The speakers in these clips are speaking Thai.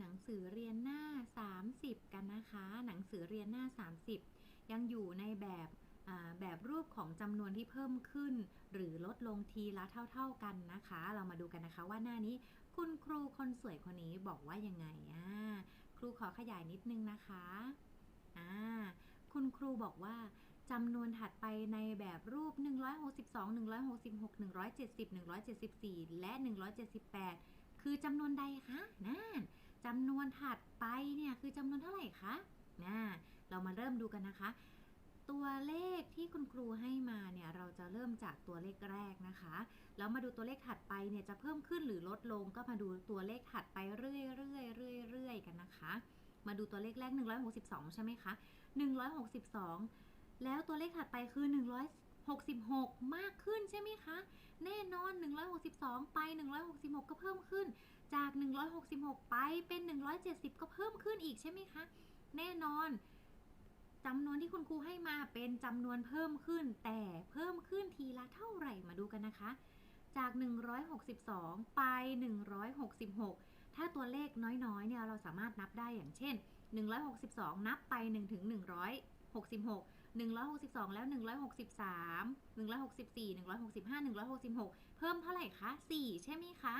หนังสือเรียนหน้า 30 กันนะคะ หนังสือเรียนหน้า 30 ยังอยู่ในแบบแบบรูปของจำนวนที่เพิ่มขึ้น หรือลดลงทีละเท่า ๆกันนะคะ เรามาดูกันนะคะว่าหน้านี้คุณครูคนสวยคนนี้บอกว่ายังไงอ่าครูขอขยายนิดนึงนะคะอ่าคุณครูบอกว่าจำนวนถัดไปในแบบรูป 162 166 170 174 และ 178 คือจำนวนใดคะนั่น จำนวนถัดไปเนี่ยคือจำนวนเท่าไหร่คะน่าเรามาเริ่มดูกันนะคะ ตัวเลขที่คุณครูให้มาเนี่ยเราจะเริ่มจากตัวเลขแรกนะคะแล้วมาดูตัวเลขถัดไปเนี่ยจะเพิ่มขึ้นหรือลดลงก็มาดูตัวเลขถัดไปเรื่อยๆเรื่อยๆกันนะคะ มาดูตัวเลขแรก 162 ใช่ไหมคะ 162 แล้วตัวเลขถัดไปคือ166 มากขึ้นใช่ไหมคะ แน่นอน 162 ไป 166 ก็เพิ่มขึ้น จาก 166 ไปเป็น 170 ก็เพิ่มขึ้นอีกใช่ไหมคะ แน่นอนจำนวนที่คุณครูให้มาเป็นจำนวนเพิ่มขึ้น แต่เพิ่มขึ้นทีละเท่าไหร่มาดูกันนะคะ จาก 162 ไป 166 ถ้าตัวเลขน้อยๆ เนี่ยเราสามารถนับได้อย่างเช่น 162 นับไป 1 ถึง 166 162 แล้ว 163 164 165 166 เพิ่มเท่าไหร่คะ 4 ใช่ไหมคะ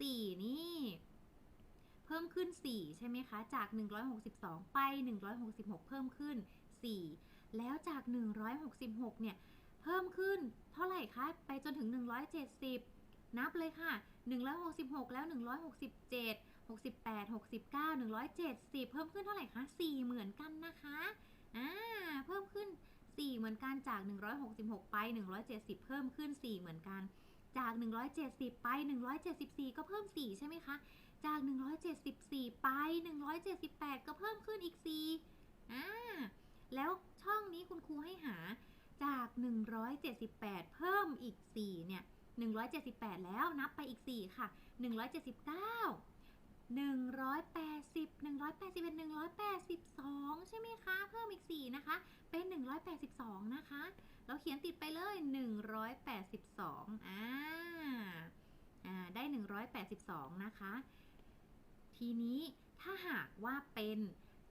4 นี่ เพิ่มขึ้น 4 ใช่ไหมคะ จาก 162 ไป 166 เพิ่มขึ้น 4 แล้วจาก 166 เนี่ย เพิ่มขึ้นเท่าไหร่คะ ไปจนถึง 170 นับเลยค่ะ 166 แล้ว 167 68 69 170 เพิ่มขึ้นเท่าไหร่คะ4เหมือนกันนะคะอ่าเพิ่มขึ้น 4 เหมือนกันจาก 166 ไป 170 เพิ่มขึ้น 4 เหมือนกัน จาก 170 ไป 174 ก็เพิ่ม 4 ใช่ไหมคะ จาก 174 ไป 178 ก็เพิ่มขึ้นอีก 4 อ่า แล้วช่องนี้คุณครูให้หาจาก 178 เพิ่มอีก 4 เนี่ย 178 แล้วนับไปอีก 4 ค่ะ 179 180 181 182 ใช่ไหมคะ เพิ่มอีก 4 นะคะ เป็น 182 นะคะ เราเขียนติดไปเลย 182อ่าอ่าได้ 182 นะคะ ทีนี้ถ้าหากว่าเป็น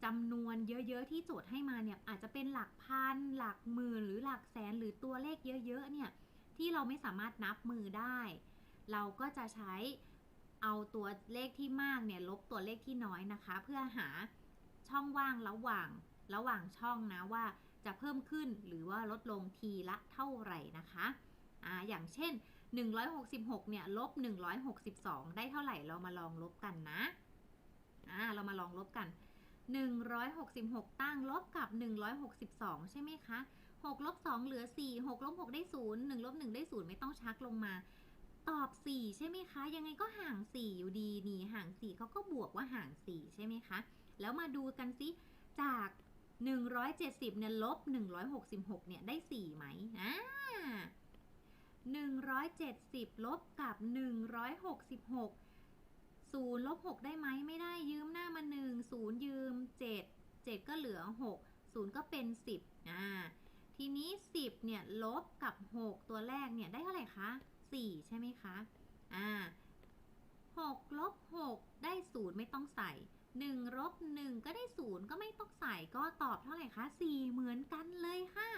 จำนวนเยอะๆ ที่โจทย์ให้มาเนี่ย อาจจะเป็นหลักพัน หลักหมื่น หรือหลักแสน หรือตัวเลขเยอะๆ เนี่ย ที่เราไม่สามารถนับมือได้ เราก็จะใช้เอาตัวเลขที่มากเนี่ย ลบตัวเลขที่น้อยนะคะ เพื่อหาช่องว่างระหว่างระหว่างช่องนะว่า จะเพิ่มขึ้นหรือว่าลดลงทีละเท่าไหร่นะคะอ่าอย่างเช่น 166 เนี่ยลบ 162 ได้เท่าไหร่เรามาลองลบกันนะอ่าเรามาลองลบกัน 166 ตั้งลบกับ 162 ใช่ไหมคะ 6 ลบ 2 เหลือ 4 6 ลบ 6 ได้ 0 1 ลบ 1 ได้ 0 ไม่ต้องชักลงมาตอบ 4 ใช่ไหมคะ ยังไงก็ห่าง 4 อยู่ดีนี่ห่าง 4เขาก็บวกว่าห่าง 4 ใช่ไหมคะ แล้วมาดูกันสิจาก 170เนี่ยลบ166เนี่ยได้4ไหมอ่า170ลบกับ 166 0ลบ6ได้ไหมไม่ได้ยืมหน้ามา 1 0 ยืม 7 7 ก็เหลือ 6 0 ก็เป็น 10อ่าทีนี้ 10เนี่ยลบกับ 6 ตัวแรกเนี่ยได้เท่าไหร่คะ 4 ใช่ไหมคะอ่า6ลบ6ได้ 0 ไม่ต้องใส่ 1ลบ1ก็ได้ 0 ก็ไม่ต้องใส่ก็ตอบเท่าไหร่คะ 4 เหมือนกันเลยค่ะ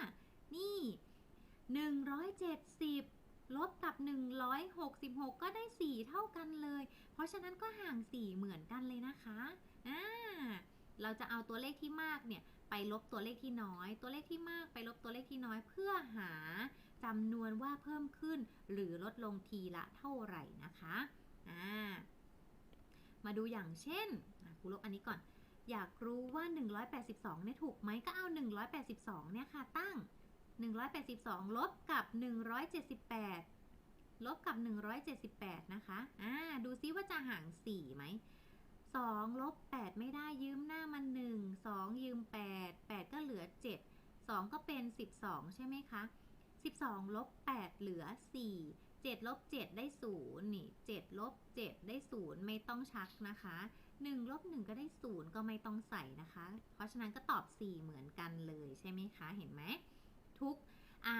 นี่ 170 ลบกับ 166 ก็ได้ 4 เท่ากันเลย เพราะฉะนั้นก็ห่าง 4 เหมือนกันเลยนะคะอ่าเราจะเอาตัวเลขที่มากเนี่ยไปลบตัวเลขที่น้อย ตัวเลขที่มากไปลบตัวเลขที่น้อยเพื่อหาจำนวนว่าเพิ่มขึ้น หรือลดลงทีละเท่าไหร่นะคะอ่ามาดูอย่างเช่น ครูลบอันนี้ก่อน อยากรู้ว่า 182เนี่ยถูกไหมก็เอา 182เนี่ยค่ะตั้ง 182 ลบกับ 178 ลบกับ 178 นะคะ อ่า ดูซิว่าจะห่าง 4 ไหม2ลบ8ไม่ได้ยืมหน้ามัน1 2 ยืม 8 8 ก็เหลือ 7 2 ก็เป็น 12 ใช่ไหมคะ 12 ลบ 8 เหลือ 4 7 ลบ 7 ได้ 0 นี่ 7 ลบ 7 ได้ 0 ไม่ต้องชักนะคะ 1ลบ1ก็ได้ 0 ก็ไม่ต้องใส่นะคะ เพราะฉะนั้นก็ตอบ 4 เหมือนกันเลยใช่ไหมคะ เห็นไหม ทุกอ่า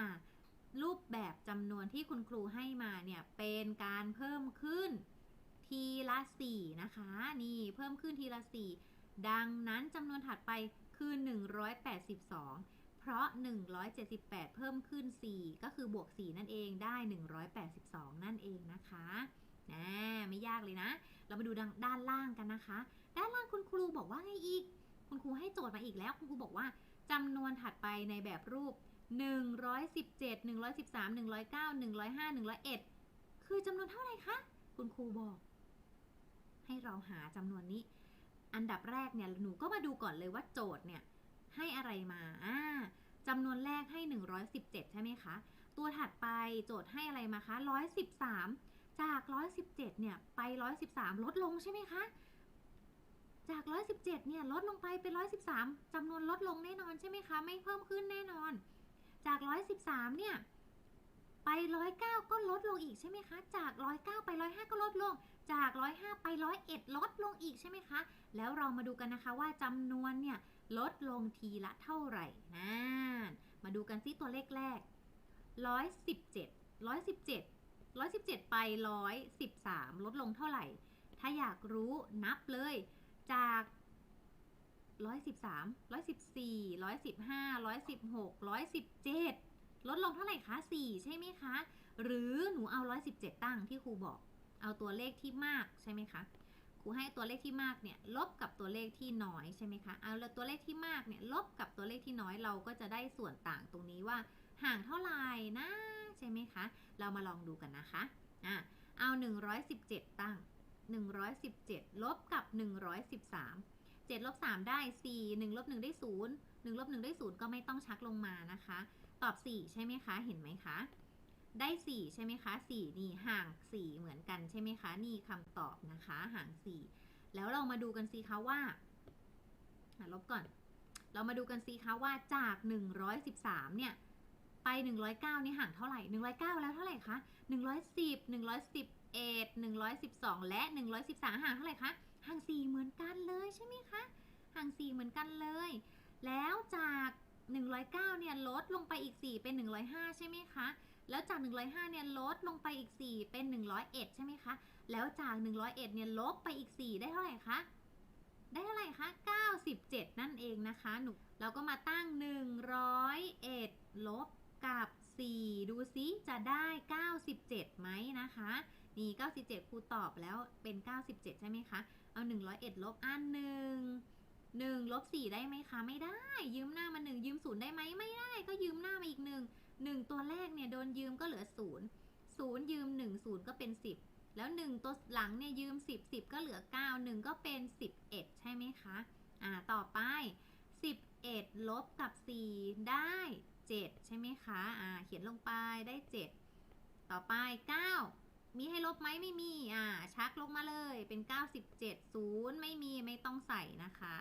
รูปแบบจำนวนที่คุณครูให้มาเนี่ย เป็นการเพิ่มขึ้นทีละ 4 นะคะ นี่เพิ่มขึ้นทีละ 4 ดังนั้นจำนวนถัดไปคือ 182 เพราะ 178 เพิ่มขึ้น 4 ก็คือบวก 4 นั่นเองได้ 182 นั่นเองนะคะ นะไม่ยากเลยนะ เรามาดูด้านล่างกันนะคะ ด้านล่างคุณครูบอกว่าไงอีก คุณครูให้โจทย์มาอีกแล้ว คุณครูบอกว่าจำนวนถัดไปในแบบรูป 117 113 109 105 101 คือจำนวนเท่าไหร่คะ คุณครูบอก ให้เราหาจำนวนนี้ อันดับแรกเนี่ยหนูก็มาดูก่อนเลยว่าโจทย์เนี่ยให้อะไรมาอ่าจำนวนแรกให้ 117 ใช่ไหมคะ ตัวถัดไปโจทย์ให้อะไรมาคะ 113 จาก 117 เนี่ย ไป 113 ลดลงใช่ไหมคะ จาก 117 เนี่ย ลดลงไปเป็น 113 จำนวนลดลงแน่นอนใช่ไหมคะ ไม่เพิ่มขึ้นแน่นอน จาก 113 เนี่ย ไป 109 ก็ลดลงอีกใช่ไหมคะ จาก 109 ไป 105 ก็ลดลง จาก 105 ไป 101 ลดลงอีกใช่ไหมคะ แล้วเรามาดูกันนะคะว่าจำนวนเนี่ย ลดลงทีละเท่าไหร่นะมาดูกันซิตัวเลขแรก 117 117 117 ไป 113 ลดลงเท่าไหร่ ถ้าอยากรู้นับเลยจาก 113 114 115 116 117 ลดลงเท่าไหร่คะ 4 ใช่ไหมคะ หรือหนูเอา 117 ตั้งที่ครูบอก เอาตัวเลขที่มากใช่ไหมคะครูให้ตัวเลขที่มากเนี่ยลบกับตัวเลขที่น้อยใช่ไหมคะ เอาตัวเลขที่มากเนี่ยลบกับตัวเลขที่น้อยเราก็จะได้ส่วนต่างตรงนี้ว่า ห่างเท่าไหร่นะ ใช่ไหมคะ เรามาลองดูกันนะคะอะเอา 117 ตั้ง 117 ลบกับ 113 7ลบ3ได้ 4 1ลบ1ได้ 0 1ลบ1ได้ 0 ก็ไม่ต้องชักลงมานะคะ ตอบ 4 ใช่ไหมคะ เห็นไหมคะ ได้ 4 ใช่ไหมคะ 4 นี่ห่าง 4 เหมือนกันใช่ไหมคะ นี่คำตอบนะคะ ห่าง 4 แล้วเรามาดูกันสิคะว่าลบก่อน เรามาดูกันสิคะว่าจาก 113 เนี่ย ไป 109 นี่ห่างเท่าไหร่ 109 แล้วเท่าไหร่คะ 110 111 112 และ 113 ห่างเท่าไหร่คะ ห่าง 4 เหมือนกันเลยใช่ไหมคะ ห่าง 4 เหมือนกันเลย แล้วจาก 109 เนี่ยลดลงไปอีก 4 เป็น 105 ใช่ไหมคะ แล้วจาก 105 เนี่ยลดลงไปอีก 4 เป็น 101 ใช่ไหมคะ แล้วจาก 101 เนี่ยลบไปอีก 4 ได้เท่าไหร่คะได้เท่าไหร่คะ 97 นั่นเองนะคะ หนู เราก็มาตั้ง 101 ลบ กับ 4 ดูซิจะได้ 97ไหมนะคะ นี่ 97 ครูตอบแล้วเป็น 97 ใช่ไหมคะ เอา 101 ลบอันหนึ่งหนึ่งลบ4ได้ไหมคะ ไม่ได้ ยืมหน้ามา1ยืม0ได้ไหมไม่ได้ ก็ยืมหน้ามาอีก1 1ตัวแรกเนี่ยโดนยืมก็เหลือ0 0ยืม1 0ก็เป็น10แล้ว1ตัวหลังเนี่ยยืม10 10ก็เหลือ9 1ก็เป็น11ใช่ไหมคะ อ่าต่อไป11ลบกับ4ได้ 7 ใช่ไหมคะอ่าเขียนลงไปได้ 7 ต่อไป 9 มีให้ลบไหมไม่มีอ่าชักลงมาเลยเป็น 97 0 ไม่มีไม่ต้องใส่นะคะ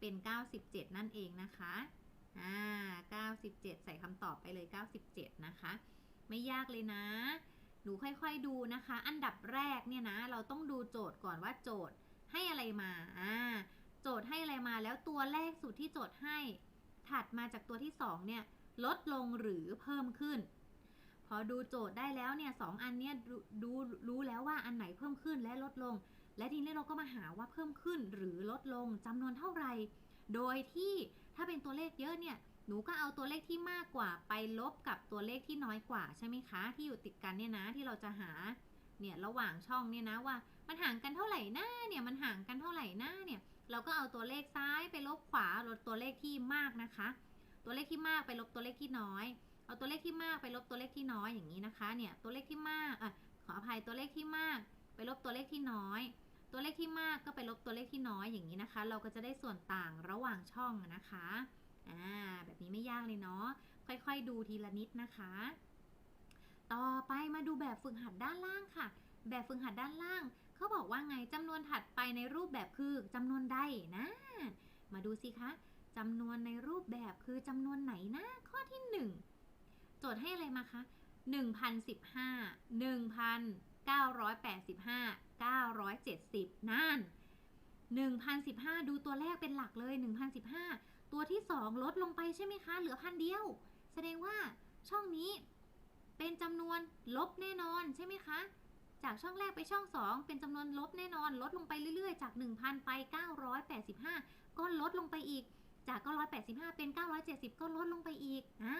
เป็น 97 นั่นเองนะคะอ่า97 ใส่คำตอบไปเลย 97 นะคะ ไม่ยากเลยนะหนูค่อยๆดูนะคะ อันดับแรกเนี่ยนะ เราต้องดูโจทย์ก่อนว่าโจทย์ให้อะไรมา อ่า โจทย์ให้อะไรมาแล้วตัวแรกสุดที่โจทย์ให้ ถัดมาจากตัวที่สองเนี่ย ลดลงหรือเพิ่มขึ้น พอดูโจทย์ได้แล้วเนี่ยสองอันเนี่ยดูรู้แล้วว่าอันไหนเพิ่มขึ้นและลดลง และทีนี้เราก็มาหาว่าเพิ่มขึ้นหรือลดลงจำนวนเท่าไหร่ โดยที่ถ้าเป็นตัวเลขเยอะเนี่ยหนูก็เอาตัวเลขที่มากกว่าไปลบกับตัวเลขที่น้อยกว่าใช่ไหมคะ ที่อยู่ติดกันเนี่ยนะที่เราจะหาเนี่ยระหว่างช่องเนี่ยนะว่า มันห่างกันเท่าไหร่หน้าเนี่ยมันห่างกันเท่าไหร่หน้าเนี่ย เราก็เอาตัวเลขซ้ายไปลบขวาลดตัวเลขที่มากนะคะ ตัวเลขที่มากไปลบตัวเลขที่น้อย เอาตัวเลขที่มากไปลบตัวเลขที่น้อยอย่างนี้นะคะ เนี่ยตัวเลขที่มากอะขออภัยตัวเลขที่มาก ไปลบตัวเลขที่น้อย ตัวเลขที่มากก็ไปลบตัวเลขที่น้อยอย่างนี้นะคะ เราก็จะได้ส่วนต่างระหว่างช่องนะคะอ่าแบบนี้ไม่ยากเลยเนาะค่อยๆ ดูทีละนิดนะคะ ต่อไปมาดูแบบฝึกหัดด้านล่างค่ะ แบบฝึกหัดด้านล่าง เขาบอกว่าไงจำนวนถัดไปในรูปแบบคือจำนวนใดนะ มาดูสิคะจำนวนในรูปแบบคือจำนวนไหนนะ ข้อที่ 1 โจทย์ให้อะไรมาคะ1015 1985 970 นั่น1015 ดูตัวแรกเป็นหลักเลย 1015 ตัวที่ 2 ลดลงไปใช่ไหมคะ เหลือพันเดียว แสดงว่าช่องนี้เป็นจำนวนลบแน่นอนใช่ไหมคะ จากช่องแรกไปช่อง 2 เป็นจำนวนลบแน่นอน ลดลงไปเรื่อยๆ จาก 1,000 ไป 985 ก็ลดลงไปอีก จาก 985 เป็น 970 ก็ลดลงไปอีก อ่า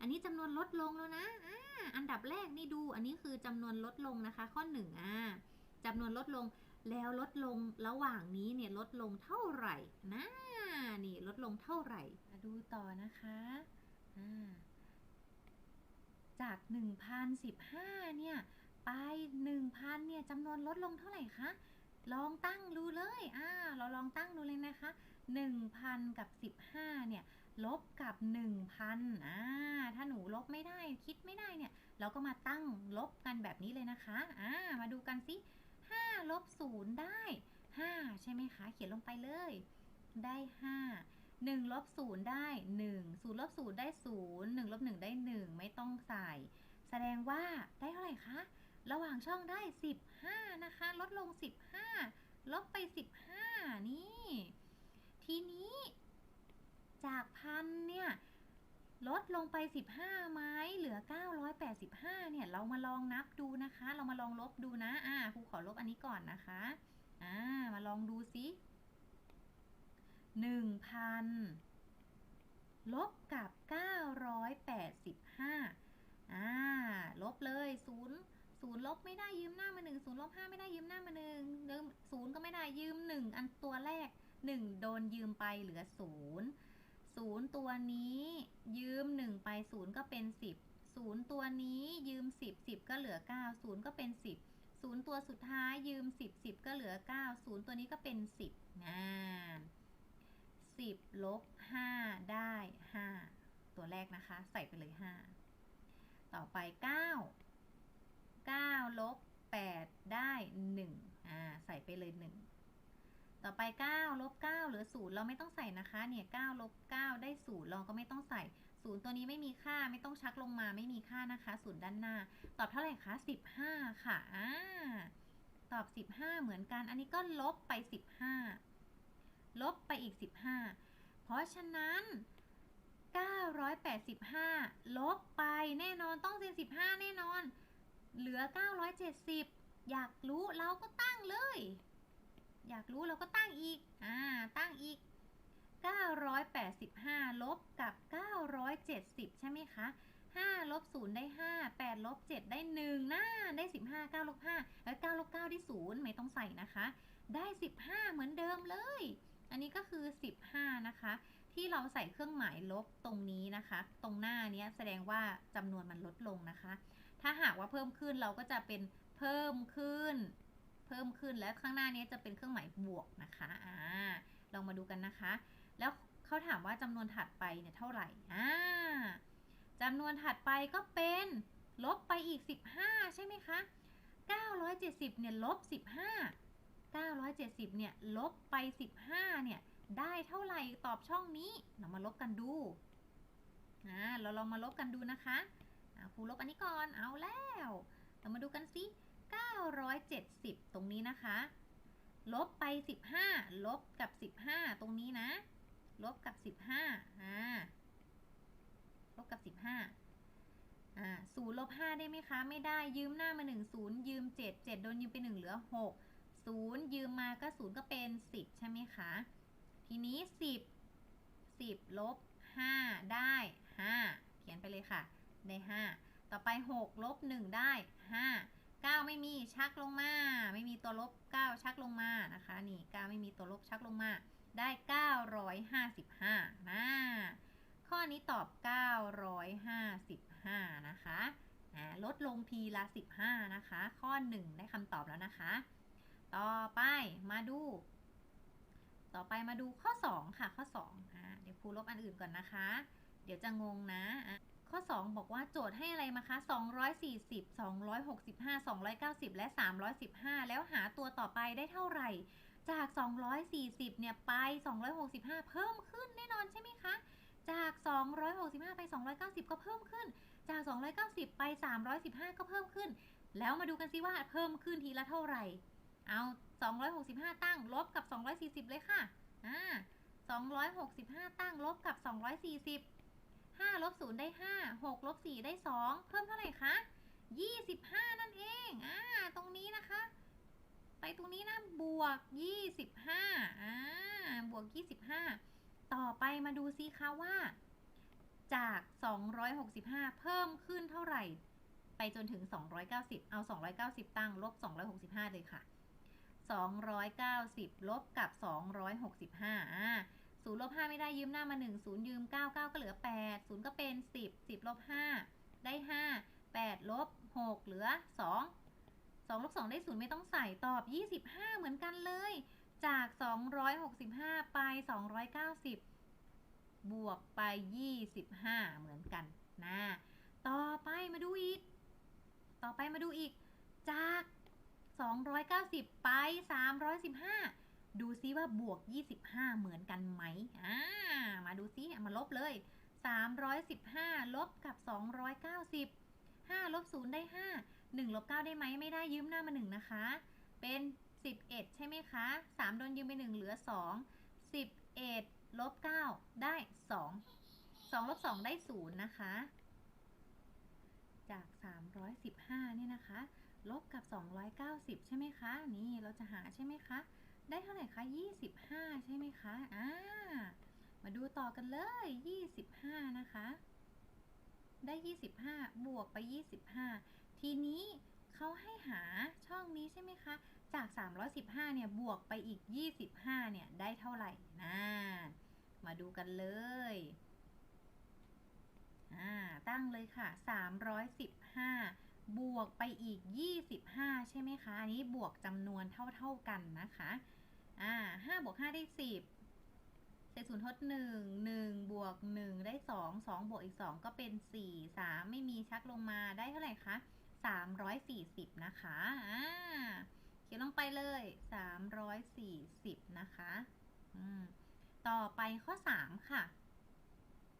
อันนี้จำนวนลดลงแล้วนะ อ่า อันดับแรกนี่ดู อันนี้คือจำนวนลดลงนะคะ ข้อ 1 อ่าจำนวนลดลง แล้วลดลงระหว่างนี้เนี่ยลดลงเท่าไหร่นะ นี่ลดลงเท่าไหร่มาดูต่อนะคะ อ่า จาก 1,015 เนี่ย ไป 1,000เนี่ยจำนวนลดลงเท่าไหร่คะ ลองตั้งดูเลย อ่า เราลองตั้งดูเลยนะคะ 1,000 กับ 15 เนี่ย ลบกับ 1,000 อ่า ถ้าหนูลบไม่ได้ คิดไม่ได้เนี่ย เราก็มาตั้งลบกันแบบนี้เลยนะคะ อ่า มาดูกันสิ5ลบ0ได้ 5 ใช่ไหมคะ เขียนลงไปเลย ได้ 5 1ลบ0ได้ 1 0ลบ0ได้ 0 1ลบ1ได้ 1 ไม่ต้องใส่ แสดงว่าได้เท่าไหร่คะ ระหว่างช่องได้ 15 นะคะ ลดลง 15 ลบไป 15 นี่ ทีนี้ จากพันเนี่ย ลดลงไป 15ไหมเหลือ 985 เนี่ย เรามาลองนับดูนะคะ เรามาลองลบดูนะ อ่าครูขอลบอันนี้ก่อนนะคะ อ่า มาลองดูสิ1,000 ลบกับ 985 อ่า ลบเลย 0 ศูนย์ลบไม่ได้ยืมหน้ามาหนึ่งศูนย์ลบห้าไม่ได้ยืมหน้ามาหนึ่งศูนย์ก็ไม่ได้ยืมหนึ่งอันตัวแรกหนึ่งโดนยืมไปเหลือศูนย์ศูนย์ตัวนี้ยืมหนึ่งไปศูนย์ก็เป็นสิบศูนย์ตัวนี้ยืมสิบสิบก็เหลือเก้าศูนย์ก็เป็นสิบศูนย์ตัวสุดท้ายยืมสิบสิบก็เหลือเก้าศูนย์ตัวนี้ก็เป็นสิบนะสิบลบห้าได้ห้าตัวแรกนะคะ ใส่ไปเลยห้าต่อไปเก้า 9 ลบ 8 ได้ 1 อ่า ใส่ไปเลย 1 ต่อไป 9 ลบ 9 เหลือ 0 เราไม่ต้องใส่นะคะ เนี่ย 9 ลบ 9 ได้ 0 เราก็ไม่ต้องใส่ 0 ตัวนี้ไม่มีค่า ไม่ต้องชักลงมา ไม่มีค่านะคะ 0 ด้านหน้า ตอบเท่าไหร่คะ 15 ค่ะ อ่า ตอบ 15 เหมือนกัน อันนี้ก็ลบไป 15 ลบไปอีก 15 เพราะฉะนั้น985 ลบไปแน่นอนต้องเป็น15 แน่นอน เหลือ 970 อยากรู้เราก็ตั้งเลย อยากรู้เราก็ตั้งอีก อ่า ตั้งอีก 985 ลบกับ 970 ใช่ไหมคะ 5 ลบ 0 ได้ 5 8 ลบ 7 ได้1นะได้ 15 9 ลบ 5 แล้ว 9 ลบ 9 ได้ 0 ไม่ต้องใส่นะคะ ได้ 15 เหมือนเดิมเลย อันนี้ก็คือ 15 นะคะ ที่เราใส่เครื่องหมายลบตรงนี้นะคะ ตรงหน้านี้แสดงว่าจำนวนมันลดลงนะคะ ถ้าหากว่าเพิ่มขึ้นเราก็จะเป็นเพิ่มขึ้น เพิ่มขึ้นแล้วข้างหน้านี้จะเป็นเครื่องหมายบวกนะคะอ่าลองมาดูกันนะคะ แล้วเขาถามว่าจำนวนถัดไปเนี่ยเท่าไหร่อ่าจำนวนถัดไปก็เป็นลบไปอีก 15 ใช่ไหมคะ 970 เนี่ยลบ 15 970 เนี่ยลบไป 15 เนี่ยได้เท่าไหร่ตอบช่องนี้ เรามาลบกันดู อ่า เราลองมาลบกันดูนะคะ ครูลบอันนี้ก่อนเอาแล้ว เรามาดูกันสิ970 ตรงนี้นะคะ ลบไป 15 ลบกับ 15 ตรงนี้นะ ลบกับ 15อ่าลบกับ 15อ่าศูนย์ลบ 5 ได้ไหมคะ ไม่ได้ยืมหน้ามา 1 0 ยืม 7 7 โดนยืมไป 1 เหลือ 6 0 ยืมมาก็ 0 ก็เป็น 10 ใช่ไหมคะ ทีนี้ 10 10 ลบ 5 ได้ 5 เขียนไปเลยค่ะ ได้ 5 ต่อไป 6 ลบ 1 ได้ 5 9 ไม่มีชักลงมา ไม่มีตัวลบ 9 ชักลงมานะคะ นี่ 9 ไม่มีตัวลบชักลงมา ได้ 955นะข้อนี้ตอบ 955 นะคะลดลงทีละ 15 นะคะ ข้อ 1 ได้คำตอบแล้วนะคะ ต่อไปมาดู ต่อไปมาดูข้อ 2 ค่ะ ข้อ2อ่าเดี๋ยวครูลบอันอื่นก่อนนะคะ เดี๋ยวจะงงนะ ข้อ 2 บอกว่าโจทย์ให้อะไรมาคะ 240 265 290 และ 315 แล้วหาตัวต่อไปได้เท่าไหร่ จาก 240 เนี่ย ไป 265 เพิ่มขึ้นแน่นอนใช่ไหมคะ จาก 265 ไป 290 ก็เพิ่มขึ้น จาก 290 ไป 315 ก็เพิ่มขึ้น แล้วมาดูกันซิว่าเพิ่มขึ้นทีละเท่าไหร่ เอา 265 ตั้งลบกับ 240 เลยค่ะ อ่า 265 ตั้งลบกับ 240 5ลบ0ได้ 5 6ลบ4ได้ 2 เพิ่มเท่าไหร่คะ25 นั่นเองอ่าตรงนี้นะคะ ไปตรงนี้นะบวก 25อ่าบวก 25 ต่อไปมาดูซิคะว่า จาก 265 เพิ่มขึ้นเท่าไหร่ ไปจนถึง 290 เอา 290 ตั้งลบ 265 เลยค่ะ 290 ลบกับ 265อ่า ศูนย์ลบห้าไม่ได้ยืมหน้ามาหนึ่งศูนย์ยืมเก้าเก้าก็เหลือแปดศูนย์ก็เป็นสิบสิบลบห้าได้ห้าแปดลบหกเหลือสองสองลบสองได้ศูนย์ไม่ต้องใส่ตอบยี่สิบห้าเหมือนกันเลย จากสองร้อยหกสิบห้าไปสองร้อยเก้าสิบบวกไปยี่สิบห้าเหมือนกันนะต่อไปมาดูอีก ต่อไปมาดูอีก จาก 290 ไป 315 ดูซิว่าบวก 25 เหมือนกันไหมอ่ามาดูซิมาลบเลย 315 ลบกับ 290 5ลบ0ได้ 5 1ลบ9ได้ไหมไม่ได้ยืมหน้ามา 1 นะคะ เป็น 11 ใช่ไหมคะ 3 โดนยืมไป 1 เหลือ 2 11ลบ9ได้ 2 2ลบ2ได้ 0 นะคะ จาก 315นี่ยนะคะ ลบกับ 290 ใช่ไหมคะ นี่เราจะหาใช่ไหมคะ ได้เท่าไหร่คะ 25 ใช่ไหมคะ อ่า มาดูต่อกันเลย 25 นะคะ ได้ 25 บวกไป 25 ทีนี้เขาให้หาช่องนี้ใช่ไหมคะ จาก 315 เนี่ย บวกไปอีก 25 เนี่ย ได้เท่าไหร่นะมาดูกันเลย อ่า ตั้งเลยค่ะ 315 บวกไปอีก 25 ใช่ไหมคะ อันนี้บวกจำนวนเท่าๆกันนะคะ อ่า5บวก 5 ได้ 10 เศษศูนย์ทด 1 1 บวก 1 ได้ 2 2 บวกอีก 2 ก็เป็น 4 3 ไม่มีชักลงมาได้เท่าไหร่คะ 340 นะคะ อ่า เขียนลงไปเลย 340 นะคะ อืม ต่อไปข้อ 3 ค่ะ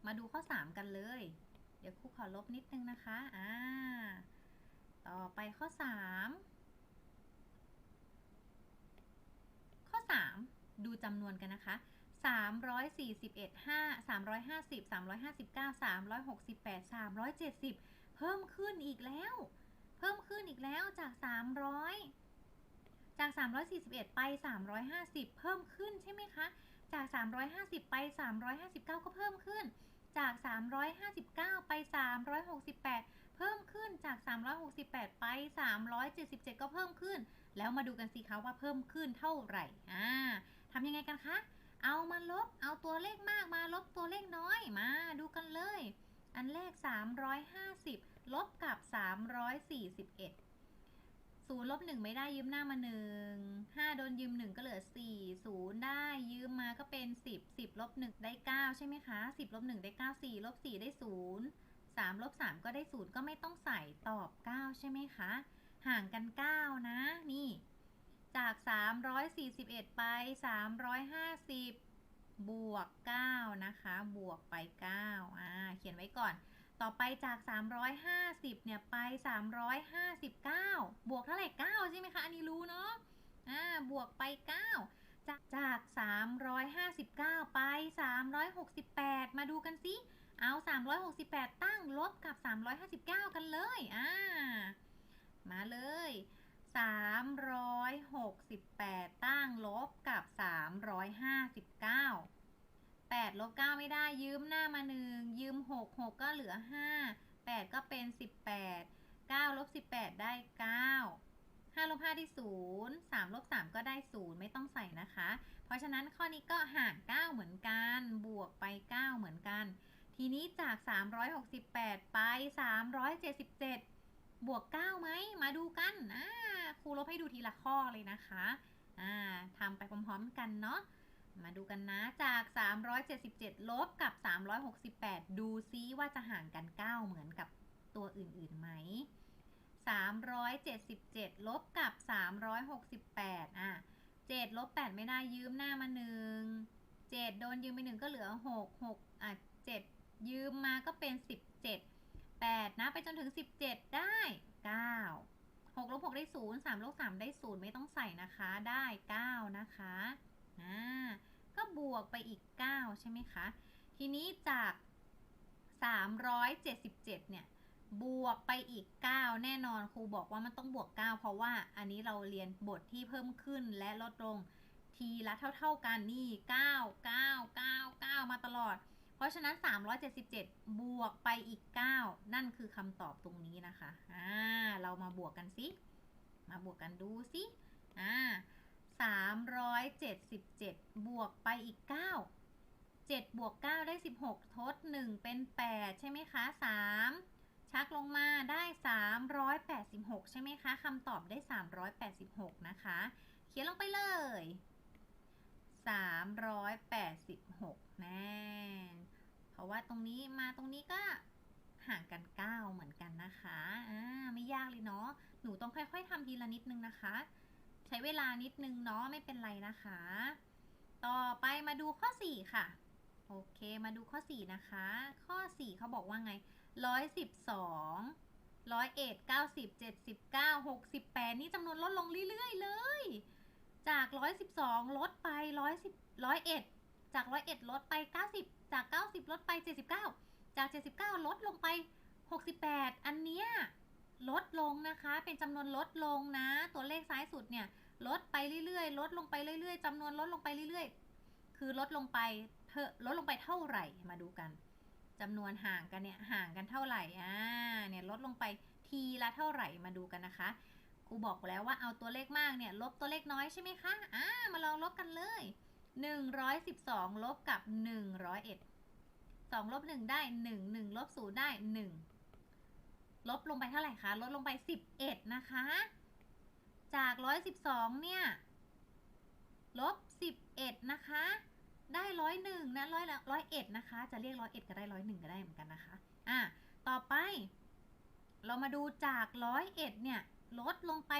มาดูข้อ 3 กันเลย เดี๋ยวครูขอลบนิดนึงนะคะ อ่า ต่อไปข้อ 3 ข้อ 3 ดูจำนวนกันนะคะ341 5 350 359 368 370 เพิ่มขึ้นอีกแล้ว เพิ่มขึ้นอีกแล้วจาก 300 จาก 341 ไป 350 เพิ่มขึ้นใช่ไหมคะ จาก 350 ไป 359 ก็เพิ่มขึ้น จาก 359 ไป 368 เพิ่มขึ้นจาก 368 ไป 377 ก็เพิ่มขึ้น แล้วมาดูกันสิคะว่าเพิ่มขึ้นเท่าไหร่อ่าทำยังไงกันคะ เอามาลบ เอาตัวเลขมากมาลบตัวเลขน้อยมาดูกันเลย อันแรก 350 ลบกับ 341 0ลบ1ไม่ได้ยืมหน้ามา1 5โดนยืม1ก็เหลือ4 0ได้ยืมมาก็เป็น10 10ลบ1ได้9ใช่ไหมคะ10ลบ1ได้9 4ลบ4ได้0 3ลบ3ก็ได้0ก็ไม่ต้องใส่ตอบ 9 ใช่ไหมคะ ห่างกัน 9 นะ นี่ จาก 341 ไป 350 บวก 9 นะคะ บวกไป 9 อ่า เขียนไว้ก่อน ต่อไปจาก 350 เนี่ย ไป 359 บวกเท่าไหร่ 9 ใช่ไหมคะ อันนี้รู้เนาะ อ่า บวกไป 9 จากจาก359 ไป 368 มาดูกันสิ เอา 368 ตั้งลบกับ 359 กันเลย อ่า มาเลย 368 ตั้งลบกับ 359 8ลบ9ไม่ได้ยืมหน้ามา 1 ยืม 6 6 ก็เหลือ 5 8 ก็เป็น 18 9ลบ18 ได้ 9 5ลบ5ได้ 0 3ลบ3ก็ได้ 0 ไม่ต้องใส่นะคะ เพราะฉะนั้นข้อนี้ก็ห่าง 9 เหมือนกัน บวกไป 9 เหมือนกัน ทีนี้จาก 368 ไป 377 บวก 9 ไหม มาดูกันอ่าครูลบให้ดูทีละข้อเลยนะคะอ่าทำไปพร้อมๆกันเนาะ มาดูกันนะ จาก 377 ลบกับ 368 ดูซิว่าจะห่างกัน 9 เหมือนกับตัวอื่นๆไหม 377 ลบกับ 368 อะ 7 ลบ 8 ไม่ได้ยืมหน้ามา 1 7 โดนยืมไป 1 ก็เหลือ 6 6 อะ 7 ยืมมาก็เป็น 17 8 นะไปจนถึง 17 ได้ 9 6ลบ6ได้ 0 3ลบ3ได้ 0 ไม่ต้องใส่นะคะได้ 9 นะคะอ่าก็บวกไปอีก 9 ใช่ไหมคะ ทีนี้จาก 377 เนี่ยบบวกไปอีก 9 แน่นอนครูบอกว่ามันต้องบวก 9 เพราะว่าอันนี้เราเรียนบทที่เพิ่มขึ้นและลดลงทีละเท่า ๆกันนี่ 9 9 9 9 มาตลอด เพราะฉะนั้น 377 บวกไปอีก 9 นั่นคือคำตอบตรงนี้นะคะ อ่า เรามาบวกกันสิ มาบวกกันดูสิ อ่า 377 บวกไปอีก 9 7บวก9ได้ 16 ทด 1 เป็น 8 ใช่ไหมคะ 3 ชักลงมาได้ 386 ใช่ไหมคะคำตอบได้ 386 นะคะ เขียนลงไปเลย 386แน่ เพราะว่าตรงนี้มาตรงนี้ก็ห่างกัน 9 เหมือนกันนะคะอ่าไม่ยากเลยเนาะ หนูต้องค่อยๆทำทีละนิดนึงนะคะ ใช้เวลานิดนึงเนาะไม่เป็นไรนะคะ ต่อไปมาดูข้อ 4 ค่ะ โอเคมาดูข้อ 4 นะคะ ข้อ 4เขาบอกว่าไง 112 101 90 79 68 นี่จำนวนลดลงเรื่อยๆเลย จาก 112 ลดไป 110 101 จาก 101 ลดไป 90 จาก 90 ลดไป 79 จาก 79 ลดลงไป 68 อันเนี้ยลดลงนะคะ เป็นจำนวนลดลงนะ ตัวเลขซ้ายสุดเนี่ยลดไปเรื่อยๆ ลดลงไปเรื่อยๆจำนวนลดลงไปเรื่อยๆ คือลดลงไปเธอลดลงไปเท่าไหร่มาดูกันจำนวนห่างกันเนี่ยห่างกันเท่าไหร่อ่าเนี่ยลดลงไปทีละเท่าไหร่มาดูกันนะคะครูบอกแล้วว่าเอาตัวเลขมากเนี่ยลบตัวเลขน้อยใช่ไหมคะอ่ามาลองลบกันเลย 112 ลบกับ 101 2 ลบ 1 ได้ 1 1 ลบ 0 ได้ 1 ลบลงไปเท่าไหร่คะ ลดลงไป 11 นะคะ จาก 112 เนี่ย ลบ 11 นะคะ ได้ร้อยหนึ่งนะร้อยร้อยเอ็ดนะคะ จะเรียกร้อยเอ็ดก็ได้ร้อยหนึ่งก็ได้เหมือนกันนะคะ อะ ต่อไป เรามาดูจากร้อยเอ็ดเนี่ย ลดลงไป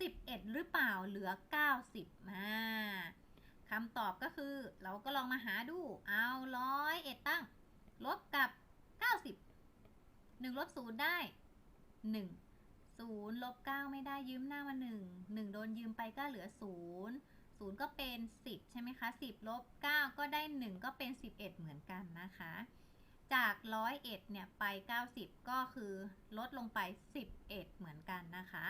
สิบเอ็ดหรือเปล่า เหลือเก้าสิบอ่า คำตอบก็คือ เราก็ลองมาหาดู เอาร้อยเอ็ดตั้ง ลบกับเก้าสิบหนึ่งลบศูนย์ได้หนึ่งศูนย์ลบเก้าไม่ได้ยืมหน้ามาหนึ่งหนึ่งโดนยืมไปก็เหลือศูนย์0ก็เป็น 10 ใช่ไหมคะ 10ลบ9ก็ได้ 1 ก็เป็น 11 เหมือนกันนะคะ จาก 101 เนี่ย ไป 90 ก็คือลดลงไป 11 เหมือนกันนะคะ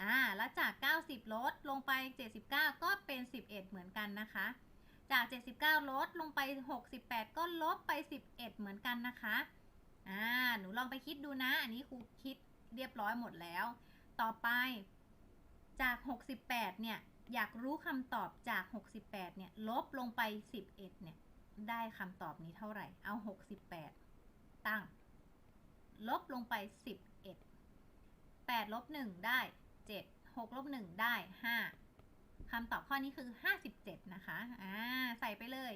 อ่าแล้วจาก 90 ลดลงไป 79 ก็เป็น 11 เหมือนกันนะคะ จาก 79 ลดลงไป 68 ก็ลบไป 11 เหมือนกันนะคะ อ่า หนูลองไปคิดดูนะ อันนี้ครูคิดเรียบร้อยหมดแล้ว ต่อไป จาก 68 เนี่ย อยากรู้คำตอบจาก 68 เนี่ย ลบลงไป 11 เนี่ย ได้คำตอบนี้เท่าไหร่ เอา 68 ตั้ง ลบลงไป 11 8ลบ1ได้ 7 6ลบ1ได้ 5คำตอบข้อนี้คือ 57 นะคะ อ่า ใส่ไปเลย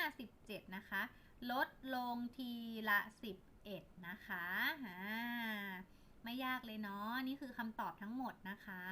57 นะคะ ลดลงทีละ 11 นะคะ อ่า ไม่ยากเลยเนาะ นี่คือคำตอบทั้งหมดนะคะ